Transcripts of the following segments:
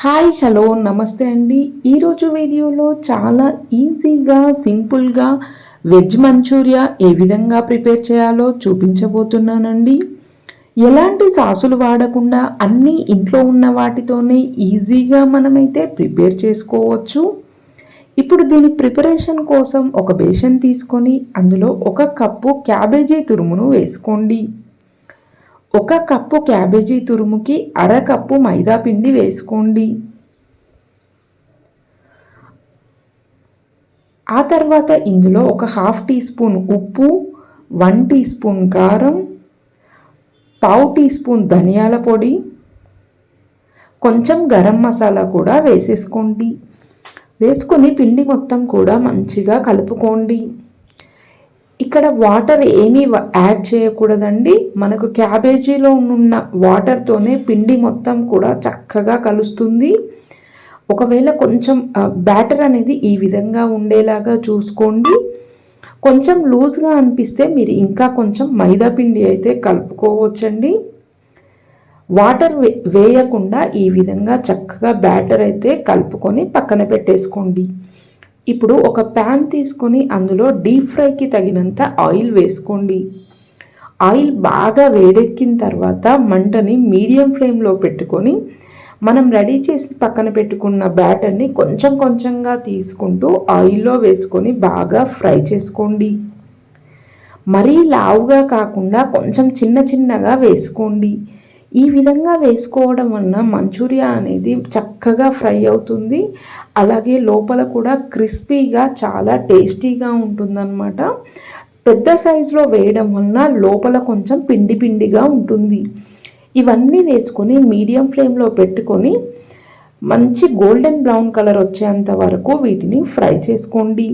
Hi hello నమస్తే అండి. ఈరోజు వీడియోలో చాలా ఈజీగా సింపుల్గా వెజ్ మంచూరియా ఏ విధంగా ప్రిపేర్ చేయాలో చూపించబోతున్నానండి. ఎలాంటి సాసులు వాడకుండా అన్నీ ఇంట్లో ఉన్న వాటితోనే ఈజీగా మనమైతే ప్రిపేర్ చేసుకోవచ్చు. ఇప్పుడు దీని ప్రిపరేషన్ కోసం ఒక బేషన్ తీసుకొని అందులో ఒక కప్పు క్యాబేజీ తురుమును వేసుకోండి. ఒక కప్పు క్యాబేజీ తురుముకి అర కప్పు మైదా పిండి వేసుకోండి. ఆ తర్వాత ఇందులో ఒక హాఫ్ టీ స్పూన్ ఉప్పు వన్ టీ స్పూన్ కారం పావు టీ స్పూన్ ధనియాల పొడి కొంచెం గరం మసాలా కూడా వేసేసుకోండి. వేసుకొని పిండి మొత్తం కూడా మంచిగా కలుపుకోండి. ఇక్కడ వాటర్ ఏమీ యాడ్ చేయకూడదండి. మనకు క్యాబేజీలో ఉన్న వాటర్తోనే పిండి మొత్తం కూడా చక్కగా కలుస్తుంది. ఒకవేళ కొంచెం బ్యాటర్ అనేది ఈ విధంగా ఉండేలాగా చూసుకోండి. కొంచెం లూజ్గా అనిపిస్తే మీరు ఇంకా కొంచెం మైదా పిండి అయితే కలుపుకోవచ్చండి. వాటర్ వేయకుండా ఈ విధంగా చక్కగా బ్యాటర్ అయితే కలుపుకొని పక్కన పెట్టేసుకోండి. ఇప్పుడు ఒక ప్యాన్ తీసుకొని అందులో డీప్ ఫ్రైకి తగినంత ఆయిల్ వేసుకోండి. ఆయిల్ బాగా వేడెక్కిన తర్వాత మంటని మీడియం ఫ్లేమ్లో పెట్టుకొని మనం రెడీ చేసి పక్కన పెట్టుకున్న బ్యాటర్ని కొంచెం కొంచెంగా తీసుకుంటూ ఆయిల్లో వేసుకొని బాగా ఫ్రై చేసుకోండి. మరీ లావుగా కాకుండా కొంచెం చిన్న చిన్నగా వేసుకోండి. ఈ విధంగా వేసుకోవడం వలన మంచూరియా అనేది చక్కగా ఫ్రై అవుతుంది. అలాగే లోపల కూడా క్రిస్పీగా చాలా టేస్టీగా ఉంటుందన్నమాట. పెద్ద సైజులో వేయడం వలన లోపల కొంచెం పిండి పిండిగా ఉంటుంది. ఇవన్నీ వేసుకొని మీడియం ఫ్లేమ్లో పెట్టుకొని మంచి గోల్డెన్ బ్రౌన్ కలర్ వచ్చేంత వరకు వీటిని ఫ్రై చేసుకోండి.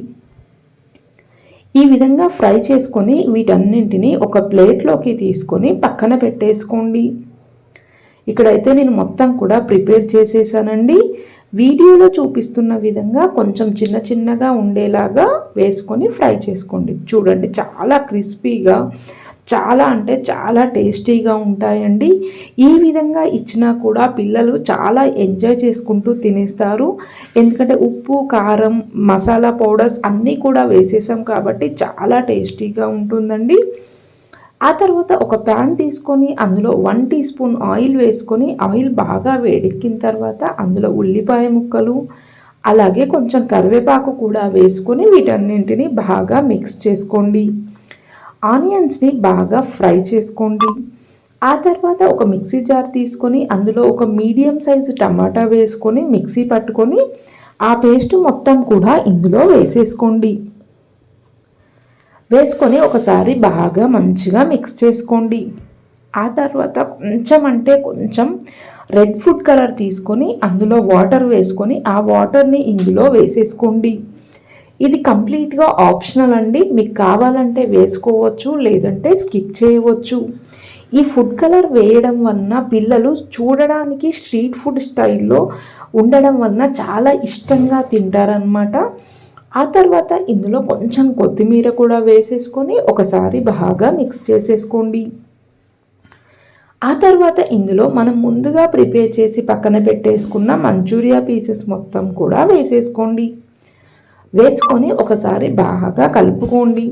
ఈ విధంగా ఫ్రై చేసుకొని వీటన్నింటినీ ఒక ప్లేట్లోకి తీసుకొని పక్కన పెట్టేసుకోండి. ఇక్కడైతే నేను మొత్తం కూడా ప్రిపేర్ చేసేసానండి. వీడియోలో చూపిస్తున్న విధంగా కొంచెం చిన్న చిన్నగా ఉండేలాగా వేసుకొని ఫ్రై చేసుకోండి. చూడండి చాలా క్రిస్పీగా చాలా అంటే చాలా టేస్టీగా ఉంటాయండి. ఈ విధంగా ఇచ్చినా కూడా పిల్లలు చాలా ఎంజాయ్ చేసుకుంటూ తినేస్తారు. ఎందుకంటే ఉప్పు కారం మసాలా పౌడర్స్ అన్నీ కూడా వేసేసాం కాబట్టి చాలా టేస్టీగా ఉంటుందండి. ఆ తర్వాత ఒక ప్యాన్ తీసుకొని అందులో వన్ టీ స్పూన్ ఆయిల్ వేసుకొని ఆయిల్ బాగా వేడెక్కిన తర్వాత అందులో ఉల్లిపాయ ముక్కలు అలాగే కొంచెం కరివేపాకు కూడా వేసుకొని వీటన్నింటిని బాగా మిక్స్ చేసుకోండి. ఆనియన్స్ని బాగా ఫ్రై చేసుకోండి. ఆ తర్వాత ఒక మిక్సీ జార్ తీసుకొని అందులో ఒక మీడియం సైజు టమాటా వేసుకొని మిక్సీ పట్టుకొని ఆ పేస్ట్ మొత్తం కూడా ఇందులో వేసేసుకోండి. వేసుకొని ఒకసారి బాగా మంచిగా మిక్స్ చేసుకోండి. ఆ తర్వాత కొంచెం అంటే కొంచెం రెడ్ ఫుడ్ కలర్ తీసుకొని అందులో వాటర్ వేసుకొని ఆ వాటర్ని ఇందులో వేసేసుకోండి. ఇది కంప్లీట్గా ఆప్షనల్ అండి. మీకు కావాలంటే వేసుకోవచ్చు లేదంటే స్కిప్ చేయవచ్చు. ఈ ఫుడ్ కలర్ వేయడం వలన పిల్లలు చూడడానికి స్ట్రీట్ ఫుడ్ స్టైల్లో ఉండడం వలన చాలా ఇష్టంగా తింటారనమాట ఆ తర్వాత ఇందులో కొంచెం కొత్తిమీర కూడా వేసేసుకొని ఒకసారి బాగా మిక్స్ చేసేసుకోండి. ఆ తర్వాత ఇందులో మనం ముందుగా ప్రిపేర్ చేసి పక్కన పెట్టేసుకున్న మంచూరియా పీసెస్ మొత్తం కూడా వేసేసుకోండి. వేసుకొని ఒకసారి బాగా కలుపుకోండి.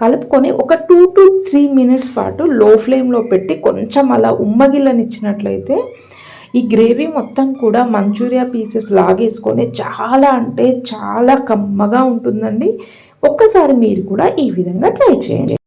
కలుపుకొని ఒక టూ టు త్రీ మినిట్స్ పాటు లో ఫ్లేమ్లో పెట్టి కొంచెం అలా ఉమ్మగిల్లనిచ్చినట్లయితే ఈ గ్రేవీ మొత్తం కూడా మంచూరియా పీసెస్ లాగేసుకొని చాలా అంటే చాలా కమ్మగా ఉంటుందండి. ఒక్కసారి మీరు కూడా ఈ విధంగా ట్రై చేయండి.